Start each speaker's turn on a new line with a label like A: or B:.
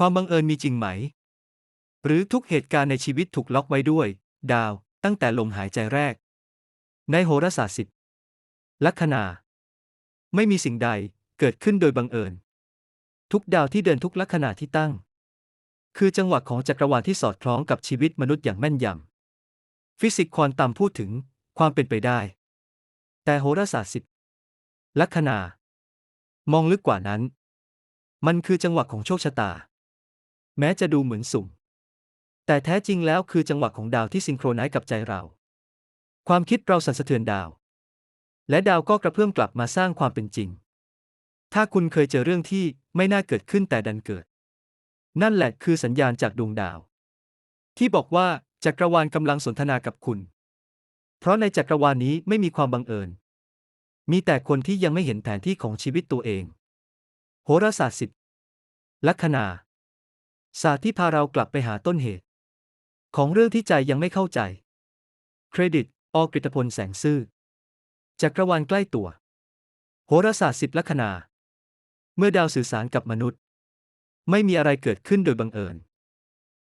A: ความบังเอิญมีจริงไหม หรือทุกเหตุการณ์ในชีวิตถูกล็อกไว้ด้วย ดาว ตั้งแต่ลมหายใจแรก ในโหราศาสตร์สิบลัคนา ไม่มีสิ่งใดเกิดขึ้นโดยบังเอิญ ทุกดาวที่เดินทุกลัคนาที่ตั้ง คือจังหวะของจักรวาลที่สอดคล้องกับชีวิตมนุษย์อย่างแม่นยำฟิสิกส์ควอนตัมพูดถึงความเป็นไปได้ แต่โหราศาสตร์สิบลัคนา มองลึกกว่านั้น มันคือจังหวะของโชคชะตา แม้จะดูเหมือนสุ่ม แต่แท้จริงแล้วคือจังหวะของดาวที่ซิงโครไนซ์กับใจเรา ความคิดเราสั่นสะเทือนดาว และดาวก็กระเพื่อมกลับมาสร้างความเป็นจริง ถ้าคุณเคยเจอเรื่องที่ไม่น่าเกิดขึ้นแต่ดันเกิด นั่นแหละคือสัญญาณจากดวงดาว ที่บอกว่าจักรวาลกำลังสนทนากับคุณ เพราะในจักรวาลนี้ไม่มีความบังเอิญ มีแต่คนที่ยังไม่เห็นแผนที่ของชีวิตตัวเอง โหราศาสตร์สิบลัคนา ศาสตร์ที่พาเรากลับไปหาต้นเหตุ ของเรื่องที่ใจยังไม่เข้าใจ เครดิต อกฤตพลแสงซื่อ จักรวาลใกล้ตัว โหราศาสตร์สิบลัคนา เมื่อดาวสื่อสารกับมนุษย์ ไม่มีอะไรเกิดขึ้นโดยบังเอิญ